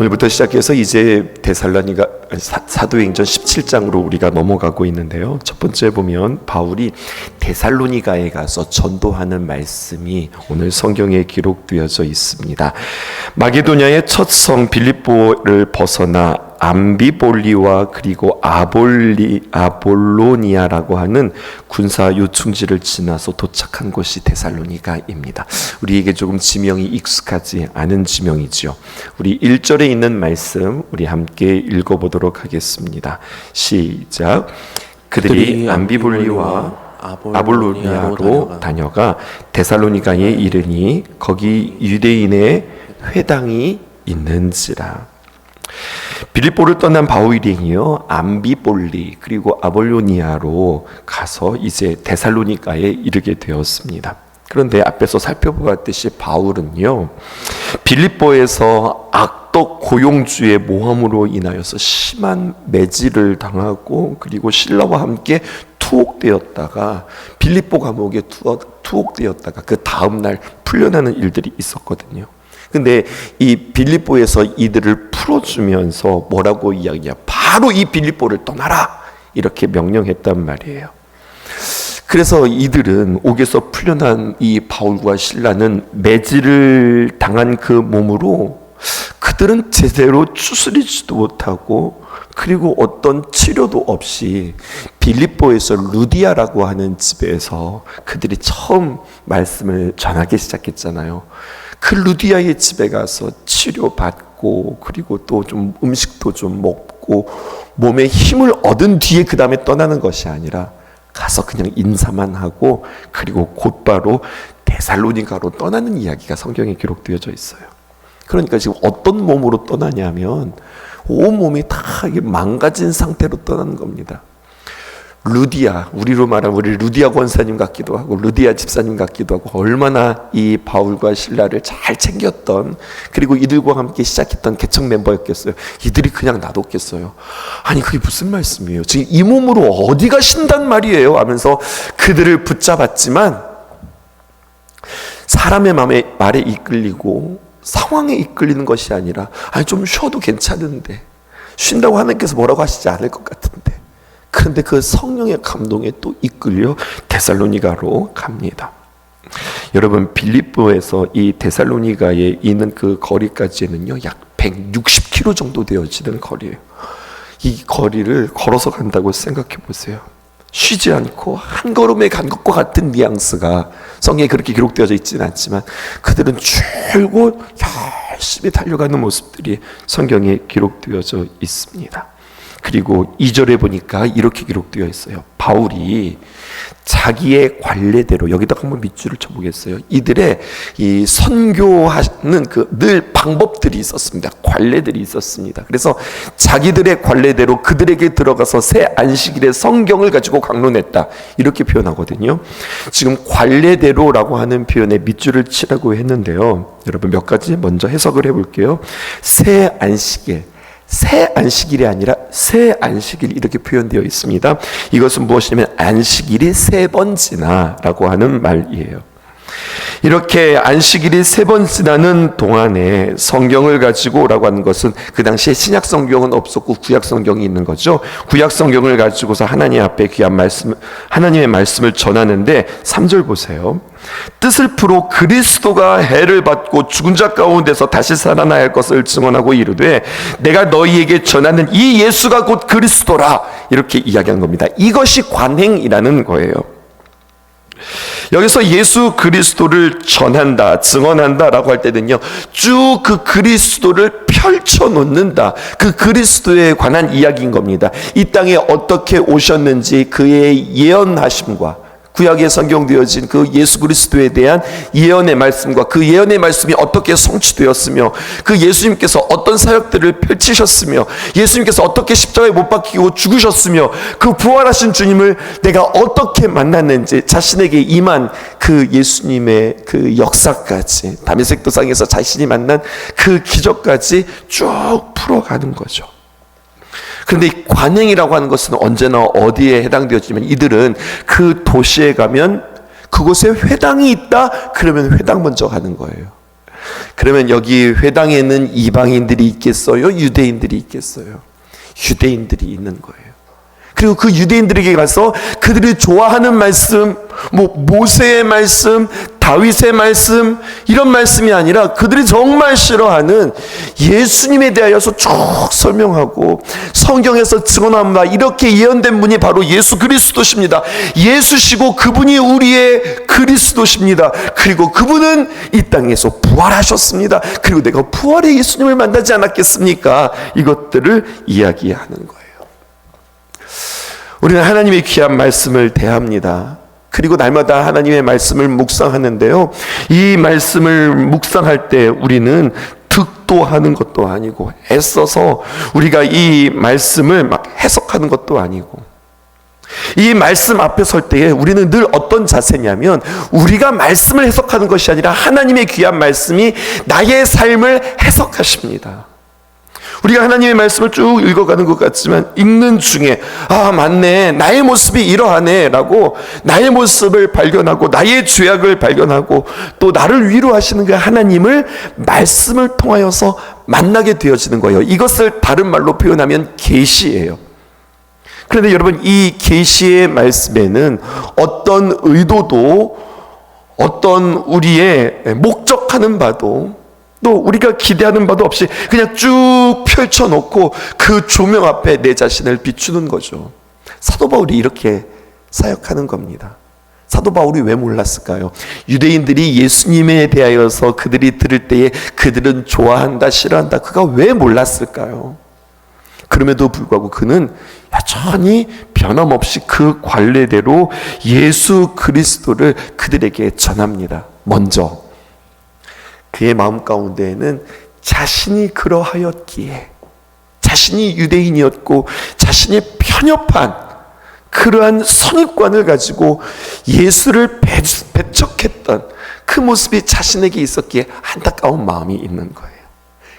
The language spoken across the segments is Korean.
오늘부터 시작해서 이제 데살로니가 사- 사도행전 17장으로 우리가 넘어가고 있는데요. 첫 번째 보면 바울이 데살로니가에 가서 전도하는 말씀이 오늘 성경에 기록되어져 있습니다. 마게도냐의 첫 성 빌립보를 벗어나 암비볼리와 그리고 아볼리 아볼로니아라고 하는 군사 요충지를 지나서 도착한 곳이 데살로니가입니다. 우리에게 조금 지명이 익숙하지 않은 지명이지요. 우리 1절에 있는 말씀 우리 함께 읽어 보도록 하겠습니다. 시작. 그들이 암비볼리와 아볼로니아로 다녀가 데살로니가에 이르니 거기 유대인의 회당이 있는지라. 빌립보를 떠난 바울이요 암비볼리 그리고 아볼로니아로 가서 이제 데살로니가에 이르게 되었습니다. 그런데 앞에서 살펴보았듯이 바울은요 빌립보에서 악덕 고용주의 모함으로 인하여서 심한 매질을 당하고 그리고 신라와 함께 투옥되었다가 빌립보 감옥에 투옥- 투옥되었다가 그 다음 날 풀려나는 일들이 있었거든요. 근데 이 빌립보에서 이들을 풀어주면서 뭐라고 이야기야? 바로 이 빌립보를 떠나라 이렇게 명령했단 말이에요. 그래서 이들은 옥에서 풀려난 이 바울과 신라는 매질을 당한 그 몸으로 그들은 제대로 추스리지도 못하고 그리고 어떤 치료도 없이 빌립보에서 루디아라고 하는 집에서 그들이 처음 말씀을 전하기 시작했잖아요. 그 루디아의 집에 가서 치료받고 그리고 또 좀 음식도 좀 먹고 몸에 힘을 얻은 뒤에 그 다음에 떠나는 것이 아니라 가서 그냥 인사만 하고 그리고 곧바로 데살로니가로 떠나는 이야기가 성경에 기록되어져 있어요. 그러니까 지금 어떤 몸으로 떠나냐면 온 몸이 다 망가진 상태로 떠나는 겁니다. 루디아, 우리로 말하면 우리 루디아 권사님 같기도 하고 루디아 집사님 같기도 하고 얼마나 이 바울과 신라를 잘 챙겼던 그리고 이들과 함께 시작했던 개척 멤버였겠어요. 이들이 그냥 놔뒀겠어요. 아니 그게 무슨 말씀이에요? 지금 이 몸으로 어디 가신단 말이에요? 하면서 그들을 붙잡았지만 사람의 마음에 말에 이끌리고 상황에 이끌리는 것이 아니라 아니 좀 쉬어도 괜찮은데 쉰다고 하나님께서 뭐라고 하시지 않을 것 같은데 그런데 그 성령의 감동에 또 이끌려 데살로니가로 갑니다. 여러분 빌립보에서 이 데살로니가에 있는 그 거리까지는요 약 160km 정도 되어지는 거리예요. 이 거리를 걸어서 간다고 생각해 보세요. 쉬지 않고 한 걸음에 간 것과 같은 뉘앙스가 성경에 그렇게 기록되어져 있지는 않지만 그들은 줄곧 열심히 달려가는 모습들이 성경에 기록되어져 있습니다. 그리고 2절에 보니까 이렇게 기록되어 있어요. 바울이 자기의 관례대로 여기다가 한번 밑줄을 쳐보겠어요. 이들의 이 선교하는 그 늘 방법들이 있었습니다. 관례들이 있었습니다. 그래서 자기들의 관례대로 그들에게 들어가서 새 안식일의 성경을 가지고 강론했다. 이렇게 표현하거든요. 지금 관례대로라고 하는 표현에 밑줄을 치라고 했는데요. 여러분 몇 가지 먼저 해석을 해볼게요. 새 안식일. 새 안식일이 아니라 새 안식일 이렇게 표현되어 있습니다. 이것은 무엇이냐면 안식일이 세 번 지나라고 하는 말이에요. 이렇게 안식일이 세 번 지나는 동안에 성경을 가지고라고 하는 것은 그 당시에 신약 성경은 없었고 구약 성경이 있는 거죠. 구약 성경을 가지고서 하나님 앞에 귀한 말씀 하나님의 말씀을 전하는데 3절 보세요. 뜻을 풀어 그리스도가 해를 받고 죽은 자 가운데서 다시 살아나야 할 것을 증언하고 이르되 내가 너희에게 전하는 이 예수가 곧 그리스도라 이렇게 이야기한 겁니다. 이것이 관행이라는 거예요. 여기서 예수 그리스도를 전한다, 증언한다라고 할 때는요, 쭉 그 그리스도를 펼쳐 놓는다. 그 그리스도에 관한 이야기인 겁니다. 이 땅에 어떻게 오셨는지 그의 예언하심과 구약에 성경되어진 그 예수 그리스도에 대한 예언의 말씀과 그 예언의 말씀이 어떻게 성취되었으며 그 예수님께서 어떤 사역들을 펼치셨으며 예수님께서 어떻게 십자가에 못 박히고 죽으셨으며 그 부활하신 주님을 내가 어떻게 만났는지 자신에게 임한 그 예수님의 그 역사까지 다메섹 도상에서 자신이 만난 그 기적까지 쭉 풀어가는 거죠. 그런데 이 관행이라고 하는 것은 언제나 어디에 해당되었지만 이들은 그 도시에 가면 그곳에 회당이 있다 그러면 회당 먼저 가는 거예요. 그러면 여기 회당에는 이방인들이 있겠어요? 유대인들이 있겠어요? 유대인들이 있는 거예요. 그리고 그 유대인들에게 가서 그들이 좋아하는 말씀, 뭐 모세의 말씀, 다윗의 말씀 이런 말씀이 아니라 그들이 정말 싫어하는 예수님에 대하여서 쭉 설명하고 성경에서 바 이렇게 예언된 분이 바로 예수 그리스도십니다. 예수시고 그분이 우리의 그리스도십니다. 그리고 그분은 이 땅에서 부활하셨습니다. 그리고 내가 부활의 예수님을 만나지 않았겠습니까? 이것들을 이야기하는 거예요. 우리는 하나님의 귀한 말씀을 대합니다. 그리고 날마다 하나님의 말씀을 묵상하는데요. 이 말씀을 묵상할 때 우리는 득도하는 것도 아니고 애써서 우리가 이 말씀을 막 해석하는 것도 아니고 이 말씀 앞에 설 때에 우리는 늘 어떤 자세냐면 우리가 말씀을 해석하는 것이 아니라 하나님의 귀한 말씀이 나의 삶을 해석하십니다. 우리가 하나님의 말씀을 쭉 읽어가는 것 같지만 읽는 중에 아 맞네 나의 모습이 이러하네라고 나의 모습을 발견하고 나의 죄악을 발견하고 또 나를 위로하시는 그 하나님을 말씀을 통하여서 만나게 되어지는 거예요. 이것을 다른 말로 표현하면 계시예요. 그런데 여러분 이 계시의 말씀에는 어떤 의도도 어떤 우리의 목적하는 바도 또 우리가 기대하는 바도 없이 그냥 쭉 펼쳐놓고 그 조명 앞에 내 자신을 비추는 거죠. 사도 바울이 이렇게 사역하는 겁니다. 사도 바울이 왜 몰랐을까요? 유대인들이 예수님에 대하여서 그들이 들을 때에 그들은 좋아한다, 싫어한다. 그가 왜 몰랐을까요? 그럼에도 불구하고 그는 여전히 변함없이 그 관례대로 예수 그리스도를 그들에게 전합니다. 먼저 그의 마음 가운데에는 자신이 그러하였기에 자신이 유대인이었고 자신이 편협한 그러한 선입관을 가지고 예수를 배척했던 그 모습이 자신에게 있었기에 안타까운 마음이 있는 거예요.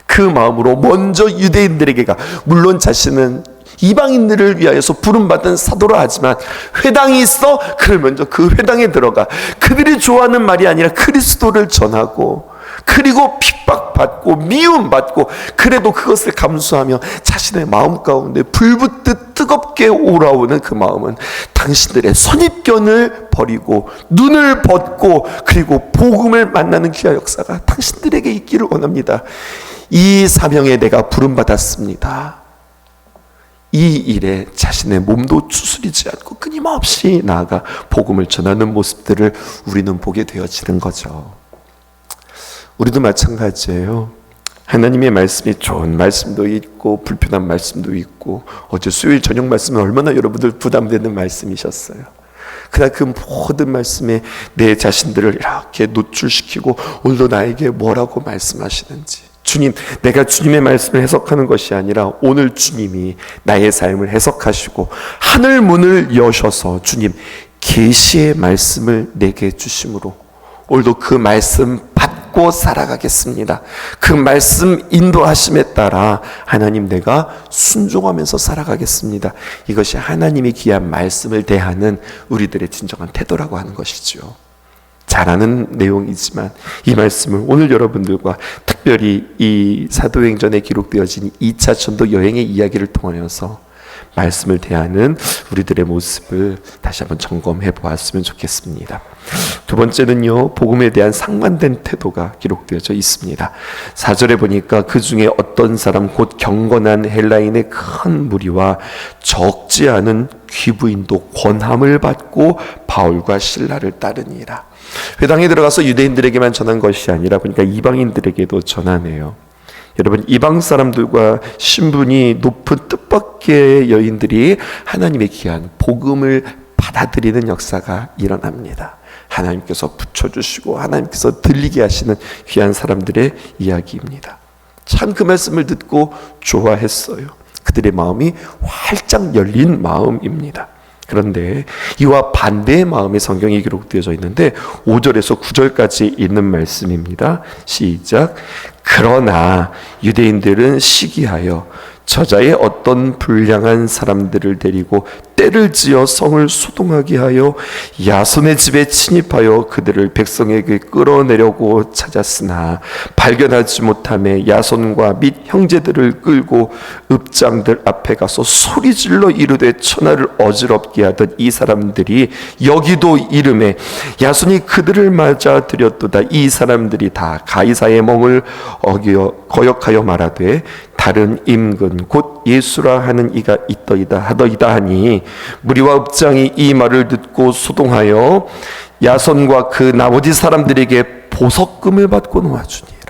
그 마음으로 먼저 유대인들에게 가. 물론 자신은 이방인들을 위하여서 부름받은 사도라 하지만 회당이 있어? 그러면 먼저 그 회당에 들어가. 그들이 좋아하는 말이 아니라 그리스도를 전하고 그리고 핍박받고 미움받고 그래도 그것을 감수하며 자신의 마음 가운데 불붙듯 뜨겁게 올라오는 그 마음은 당신들의 선입견을 버리고 눈을 벗고 그리고 복음을 만나는 귀한 역사가 당신들에게 있기를 원합니다. 이 사명에 내가 부름받았습니다. 이 일에 자신의 몸도 추스리지 않고 끊임없이 나아가 복음을 전하는 모습들을 우리는 보게 되어지는 거죠. 우리도 마찬가지예요. 하나님의 말씀이 좋은 말씀도 있고 불편한 말씀도 있고 어제 수요일 저녁 말씀은 얼마나 여러분들 부담되는 말씀이셨어요. 그러나 그 모든 말씀에 내 자신들을 이렇게 노출시키고 오늘도 나에게 뭐라고 말씀하시는지 주님, 내가 주님의 말씀을 해석하는 것이 아니라 오늘 주님이 나의 삶을 해석하시고 하늘 문을 여셔서 주님 계시의 말씀을 내게 주심으로 오늘도 그 말씀 받 고 살아가겠습니다. 그 말씀 인도하심에 따라 하나님 내가 순종하면서 살아가겠습니다. 이것이 하나님이 귀한 말씀을 대하는 우리들의 진정한 태도라고 하는 것이죠. 잘 아는 내용이지만 이 말씀을 오늘 여러분들과 특별히 이 사도행전에 기록되어진 2차 전도 여행의 이야기를 통하여서 말씀을 대하는 우리들의 모습을 다시 한번 점검해 보았으면 좋겠습니다. 두 번째는요, 복음에 대한 상반된 태도가 기록되어져 있습니다. 4절에 보니까 그 중에 어떤 사람 곧 경건한 헬라인의 큰 무리와 적지 않은 귀부인도 권함을 받고 바울과 신라를 따르니라. 회당에 들어가서 유대인들에게만 전한 것이 아니라 보니까 이방인들에게도 전하네요. 여러분 이방 사람들과 신분이 높은 뜻밖의 여인들이 하나님의 귀한 복음을 받아들이는 역사가 일어납니다. 하나님께서 붙여주시고 하나님께서 들리게 하시는 귀한 사람들의 이야기입니다. 참 그 말씀을 듣고 좋아했어요. 그들의 마음이 활짝 열린 마음입니다. 그런데 이와 반대의 마음의 성경이 기록되어져 있는데 5절에서 9절까지 있는 말씀입니다. 시작. 그러나 유대인들은 시기하여 저자의 어떤 불량한 사람들을 데리고 때를 지어 성을 소동하게 하여 야손의 집에 침입하여 그들을 백성에게 끌어내려고 찾았으나 발견하지 못함에 야손과 및 형제들을 끌고 읍장들 앞에 가서 소리질러 이르되 천하를 어지럽게 하던 이 사람들이 여기도 이름에 야손이 그들을 맞아 들였도다. 이 사람들이 다 가이사의 멍을 어겨 거역하여 말하되 다른 임근 곧 예수라 하는 이가 있더이다 하더이다 하니 무리와 읍장이 이 말을 듣고 소동하여 야손과 그 나머지 사람들에게 보석금을 받고 놓아주니라.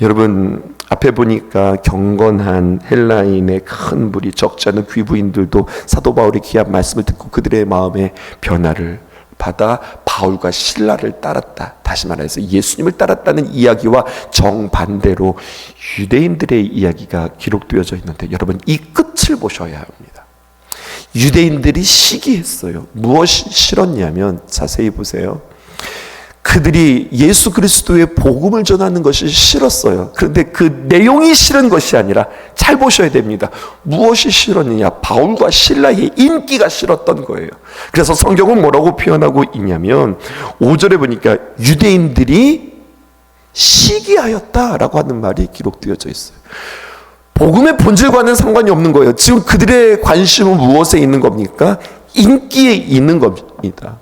여러분 앞에 보니까 경건한 헬라인의 큰 무리 적지 않은 귀부인들도 사도 바울의 귀한 말씀을 듣고 그들의 마음에 변화를 받아 바울과 신라를 따랐다. 다시 말해서 예수님을 따랐다는 이야기와 정반대로 유대인들의 이야기가 기록되어져 있는데 여러분 이 끝을 보셔야 합니다. 유대인들이 시기했어요. 무엇이 싫었냐면 자세히 보세요. 그들이 예수 그리스도의 복음을 전하는 것이 싫었어요. 그런데 그 내용이 싫은 것이 아니라 잘 보셔야 됩니다. 무엇이 싫었느냐? 바울과 신라의 인기가 싫었던 거예요. 그래서 성경은 뭐라고 표현하고 있냐면 5절에 보니까 유대인들이 시기하였다라고 하는 말이 기록되어져 있어요. 복음의 본질과는 상관이 없는 거예요. 지금 그들의 관심은 무엇에 있는 겁니까? 인기에 있는 겁니다.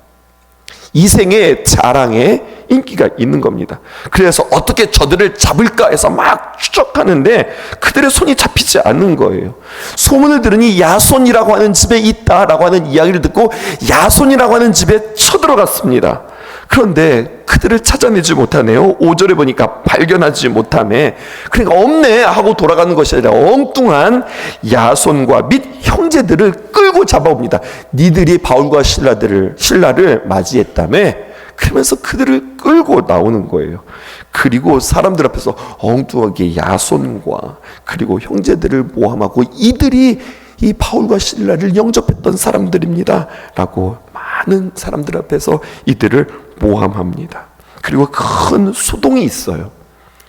이 생의 자랑에 인기가 있는 겁니다. 그래서 어떻게 저들을 잡을까 해서 막 추적하는데 그들의 손이 잡히지 않는 거예요. 소문을 들으니 야손이라고 하는 집에 있다라고 하는 이야기를 듣고 야손이라고 하는 집에 쳐들어갔습니다. 그런데 그들을 찾아내지 못하네요. 5절에 보니까 발견하지 못함에 그러니까 없네 하고 돌아가는 것이 아니라 엉뚱한 야손과 및 형제들을 끌고 잡아옵니다. 니들이 바울과 신라들을 신라를 맞이했다며 그러면서 그들을 끌고 나오는 거예요. 그리고 사람들 앞에서 엉뚱하게 야손과 그리고 형제들을 모함하고 이들이 이 바울과 신라를 영접했던 사람들입니다. 라고 많은 사람들 앞에서 이들을 모함합니다. 그리고 큰 소동이 있어요.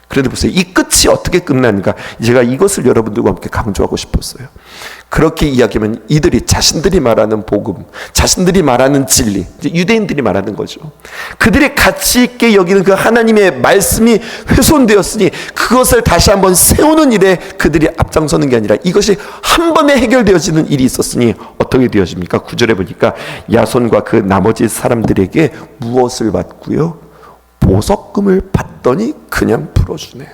그런데 보세요. 이 끝이 어떻게 끝나는가? 제가 이것을 여러분들과 함께 강조하고 싶었어요. 그렇게 이야기하면 이들이 자신들이 말하는 복음, 자신들이 말하는 진리, 유대인들이 말하는 거죠. 그들이 가치 있게 여기는 그 하나님의 말씀이 훼손되었으니 그것을 다시 한번 세우는 일에 그들이 앞장서는 게 아니라 이것이 한 번에 해결되어지는 일이 있었으니 어떻게 되어집니까? 구절에 보니까 야손과 그 나머지 사람들에게 무엇을 받고요? 보석금을 받더니 그냥 풀어주네요.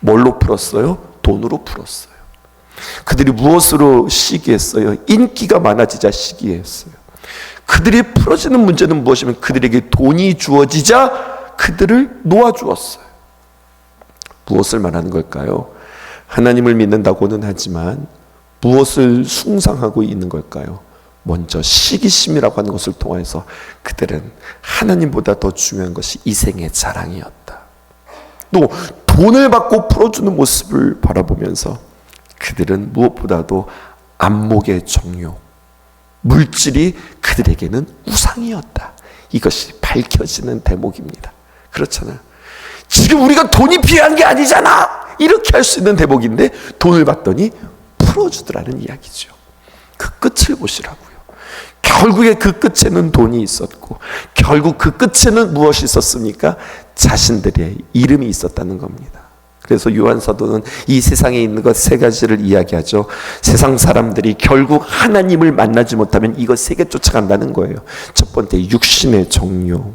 뭘로 풀었어요? 돈으로 풀었어요. 그들이 무엇으로 시기했어요? 인기가 많아지자 시기했어요. 그들이 풀어지는 문제는 무엇이면 그들에게 돈이 주어지자 그들을 놓아주었어요. 무엇을 말하는 걸까요? 하나님을 믿는다고는 하지만 무엇을 숭상하고 있는 걸까요? 먼저 시기심이라고 하는 것을 통해서 그들은 하나님보다 더 중요한 것이 이생의 자랑이었다. 또 돈을 받고 풀어주는 모습을 바라보면서 그들은 무엇보다도 안목의 정욕, 물질이 그들에게는 우상이었다. 이것이 밝혀지는 대목입니다. 그렇잖아요. 지금 우리가 돈이 필요한 게 아니잖아. 이렇게 할 수 있는 대목인데 돈을 받더니 풀어주더라는 이야기죠. 그 끝을 보시라고요. 결국에 그 끝에는 돈이 있었고 결국 그 끝에는 무엇이 있었습니까? 자신들의 이름이 있었다는 겁니다. 그래서 요한 사도는 이 세상에 있는 것 세 가지를 이야기하죠. 세상 사람들이 결국 하나님을 만나지 못하면 이것 세개 쫓아간다는 거예요. 첫 번째 육신의 정욕,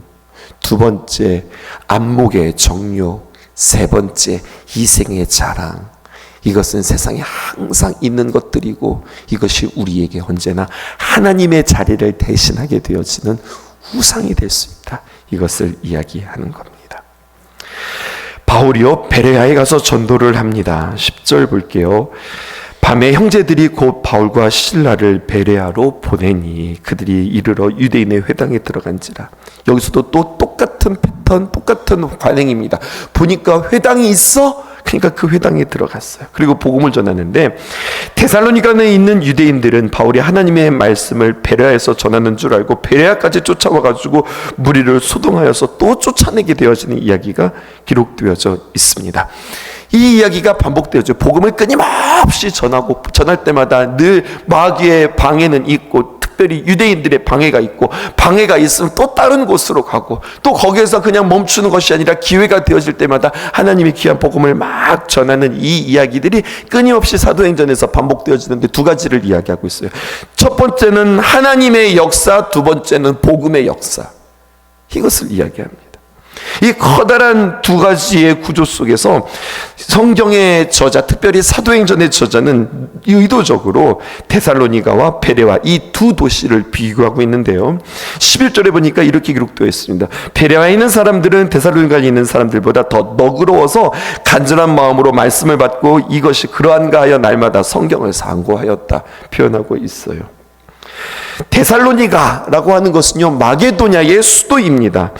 두 번째 안목의 정욕, 세 번째 이생의 자랑. 이것은 세상에 항상 있는 것들이고 이것이 우리에게 언제나 하나님의 자리를 대신하게 되어지는 우상이 될 수 있다. 이것을 이야기하는 겁니다. 바울이요 베레아에 가서 전도를 합니다. 10절 볼게요. 밤에 형제들이 곧 바울과 신라를 베레아로 보내니 그들이 이르러 유대인의 회당에 들어간지라. 여기서도 또 똑같은 패턴, 똑같은 관행입니다. 보니까 회당이 있어 그러니까 그 회당에 들어갔어요. 그리고 복음을 전하는데 데살로니가에 있는 유대인들은 바울이 하나님의 말씀을 베레아에서 전하는 줄 알고 베레아까지 쫓아와 가지고 무리를 소동하여서 또 쫓아내게 되어지는 이야기가 기록되어져 있습니다. 이 이야기가 반복되어져 복음을 끊임없이 전하고 전할 때마다 늘 마귀의 방해는 있고 특별히 유대인들의 방해가 있고 방해가 있으면 또 다른 곳으로 가고 또 거기에서 그냥 멈추는 것이 아니라 기회가 되어질 때마다 하나님의 귀한 복음을 막 전하는 이 이야기들이 끊임없이 사도행전에서 반복되어지는데 두 가지를 이야기하고 있어요. 첫 번째는 하나님의 역사, 두 번째는 복음의 역사. 이것을 이야기합니다. 이 커다란 두 가지의 구조 속에서 성경의 저자, 특별히 사도행전의 저자는 의도적으로 테살로니가와 베레와 이 두 도시를 비교하고 있는데요. 11절에 보니까 이렇게 기록되어 있습니다. 베레와에 있는 사람들은 테살로니가에 있는 사람들보다 더 너그러워서 간절한 마음으로 말씀을 받고 이것이 그러한가 하여 날마다 성경을 상고하였다 표현하고 있어요. 데살로니가라고 하는 것은요 마게도냐의 수도입니다.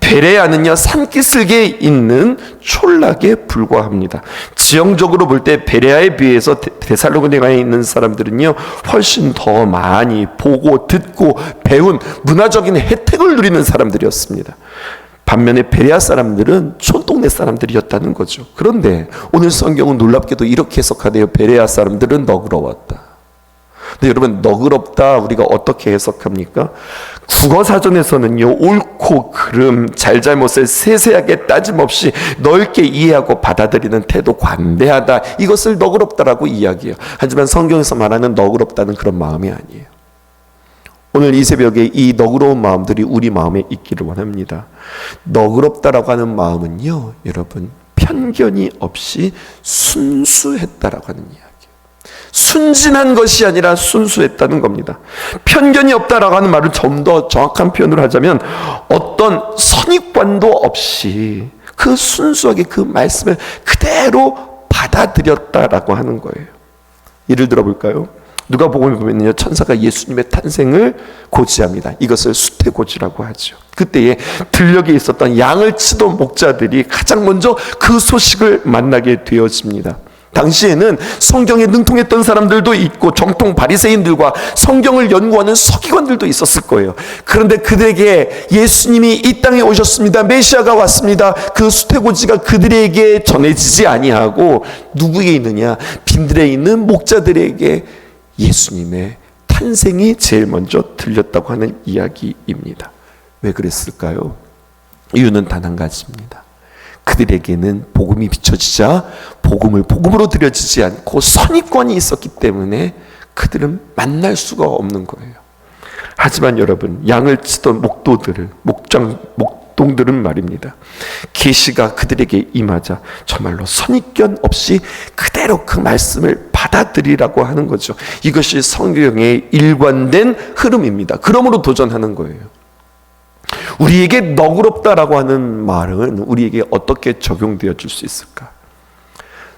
베레아는요 산기슭에 있는 촌락에 불과합니다. 지형적으로 볼 때 베레아에 비해서 데살로니가에 있는 사람들은요 훨씬 더 많이 보고 듣고 배운 문화적인 혜택을 누리는 사람들이었습니다. 반면에 베레아 사람들은 촌동네 사람들이었다는 거죠. 그런데 오늘 성경은 놀랍게도 이렇게 해석하대요. 베레아 사람들은 너그러웠다. 근데 여러분 너그럽다 우리가 어떻게 해석합니까? 국어 사전에서는요 옳고 그름 잘잘못을 세세하게 따짐없이 넓게 이해하고 받아들이는 태도 관대하다 이것을 너그럽다라고 이야기해요. 하지만 성경에서 말하는 너그럽다는 그런 마음이 아니에요. 오늘 이 새벽에 이 너그러운 마음들이 우리 마음에 있기를 원합니다. 너그럽다라고 하는 마음은요, 여러분, 편견이 없이 순수했다라고 하는 이야기. 순진한 것이 아니라 순수했다는 겁니다. 편견이 없다라고 하는 말을 좀 더 정확한 표현으로 하자면 어떤 선입관도 없이 그 순수하게 그 말씀을 그대로 받아들였다라고 하는 거예요. 예를 들어 볼까요? 누가 복음에 보면요 천사가 예수님의 탄생을 고지합니다. 이것을 수태고지라고 하죠. 그때에 들녘에 있었던 양을 치던 목자들이 가장 먼저 그 소식을 만나게 되어집니다. 당시에는 성경에 능통했던 사람들도 있고 정통 바리새인들과 성경을 연구하는 서기관들도 있었을 거예요. 그런데 그들에게 예수님이 이 땅에 오셨습니다. 메시아가 왔습니다. 그 수태고지가 그들에게 전해지지 아니하고 누구에게 있느냐? 빈들에 있는 목자들에게 예수님의 탄생이 제일 먼저 들렸다고 하는 이야기입니다. 왜 그랬을까요? 이유는 단 한 가지입니다. 그들에게는 복음이 비춰지자 복음을 복음으로 드려지지 않고 선입관이 있었기 때문에 그들은 만날 수가 없는 거예요. 하지만 여러분 양을 치던 목도들을 목장 목동들은 말입니다. 계시가 그들에게 임하자 정말로 선입견 없이 그대로 그 말씀을 받아들이라고 하는 거죠. 이것이 성경의 일관된 흐름입니다. 그러므로 도전하는 거예요. 우리에게 너그럽다라고 하는 말은 우리에게 어떻게 적용되어 줄수 있을까?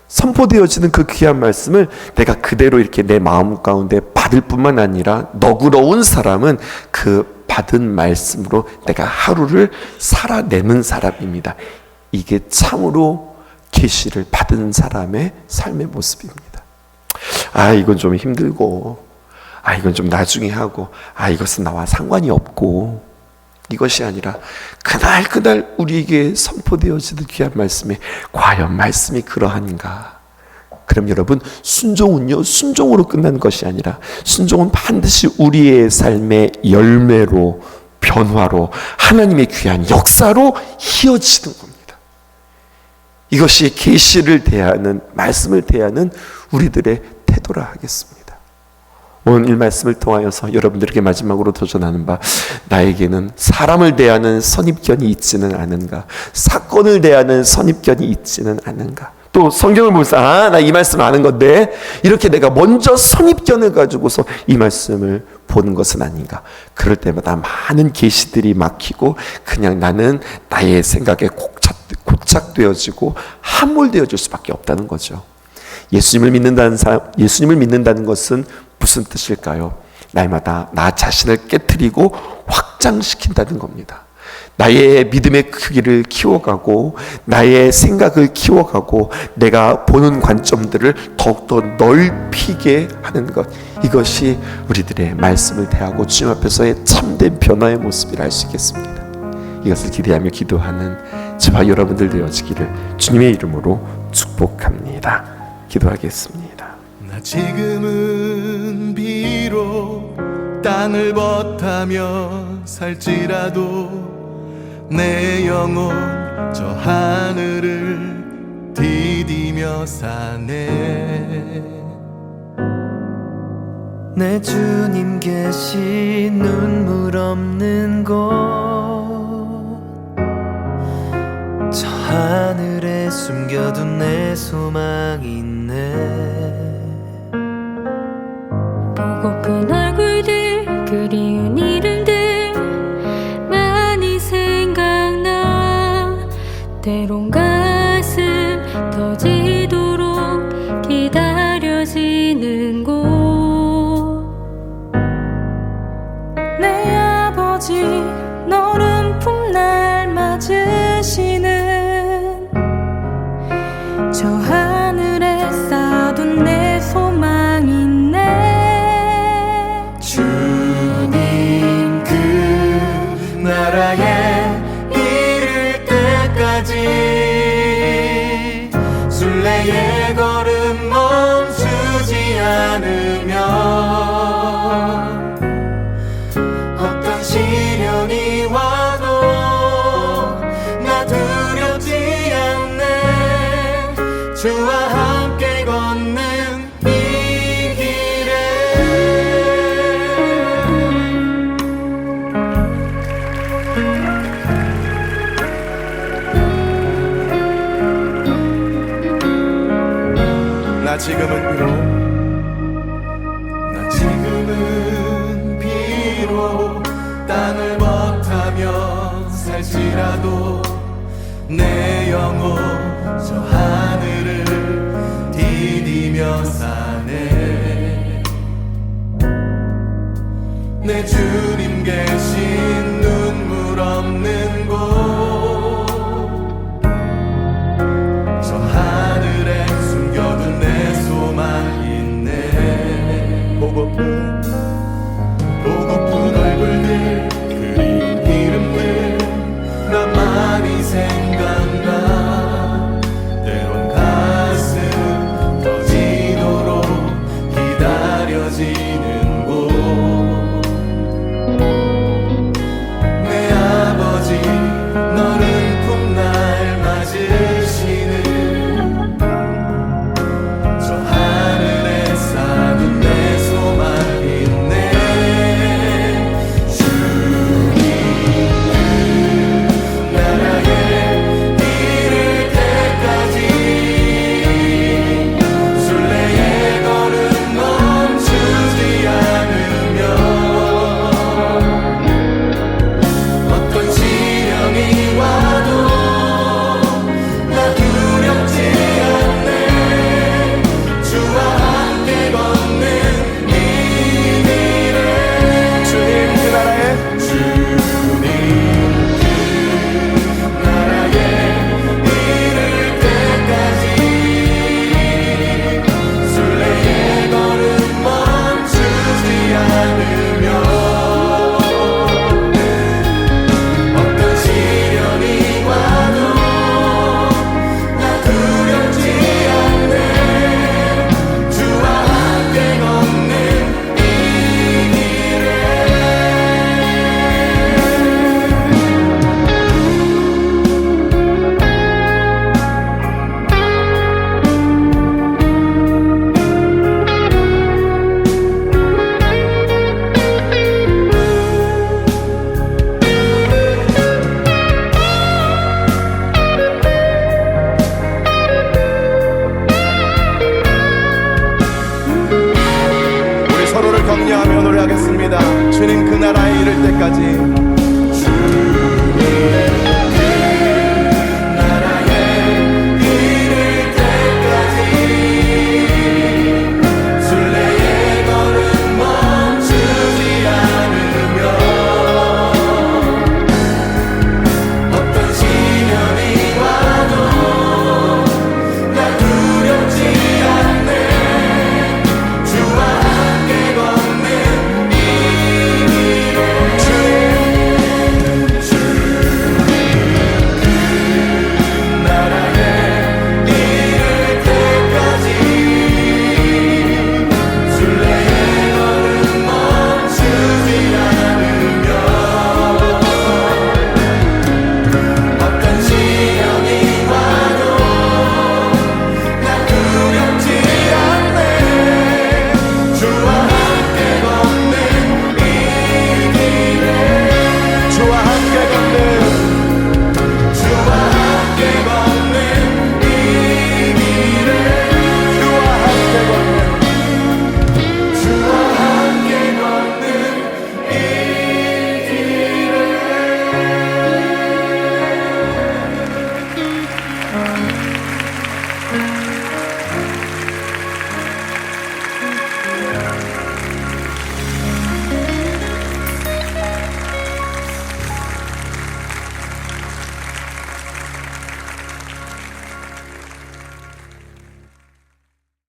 선포되어지는 그 귀한 말씀을 내가 그대로 이렇게 내 마음 가운데 받을 뿐만 아니라 너그러운 사람은 그 받은 말씀으로 내가 하루를 살아내는 사람입니다. 이게 참으로 계시를 받은 사람의 삶의 모습입니다. 아, 이건 좀 힘들고, 아, 이건 좀 나중에 하고, 아, 이것은 나와 상관이 없고, 이것이 아니라 그날 그날 우리에게 선포되어지는 귀한 말씀에 과연 말씀이 그러한가? 그럼 여러분 순종은요 순종으로 끝난 것이 아니라 순종은 반드시 우리의 삶의 열매로 변화로 하나님의 귀한 역사로 이어지는 겁니다. 이것이 계시를 대하는 말씀을 대하는 우리들의 태도라 하겠습니다. 오늘 말씀을 통하여서 여러분들에게 마지막으로 도전하는 바 나에게는 사람을 대하는 선입견이 있지는 않은가 사건을 대하는 선입견이 있지는 않은가. 또 성경을 보면서 아 나 이 말씀 아는 건데 이렇게 내가 먼저 선입견을 가지고서 이 말씀을 보는 것은 아닌가. 그럴 때마다 많은 계시들이 막히고 그냥 나는 나의 생각에 고착, 고착되어지고 함몰되어질 수밖에 없다는 거죠. 예수님을 믿는다는 사람, 예수님을 믿는다는 것은 무슨 뜻일까요? 날마다 나 자신을 깨뜨리고 확장시킨다는 겁니다. 나의 믿음의 크기를 키워가고 나의 생각을 키워가고 내가 보는 관점들을 더욱더 넓히게 하는 것 이것이 우리들의 말씀을 대하고 주님 앞에서의 참된 변화의 모습이라 할 수 있겠습니다. 이것을 기대하며 기도하는 저와 여러분들 되어지기를 주님의 이름으로 축복합니다. 기도하겠습니다. 나 지금은 땅을 벗하며 살지라도 내 영혼 저 하늘을 디디며 사네. 내 주님 계신 눈물 없는 곳 저 하늘에 숨겨둔 내 소망이 있네. 보고픈 때론 순 저 하늘을 디디며 사네. 내 주님 계신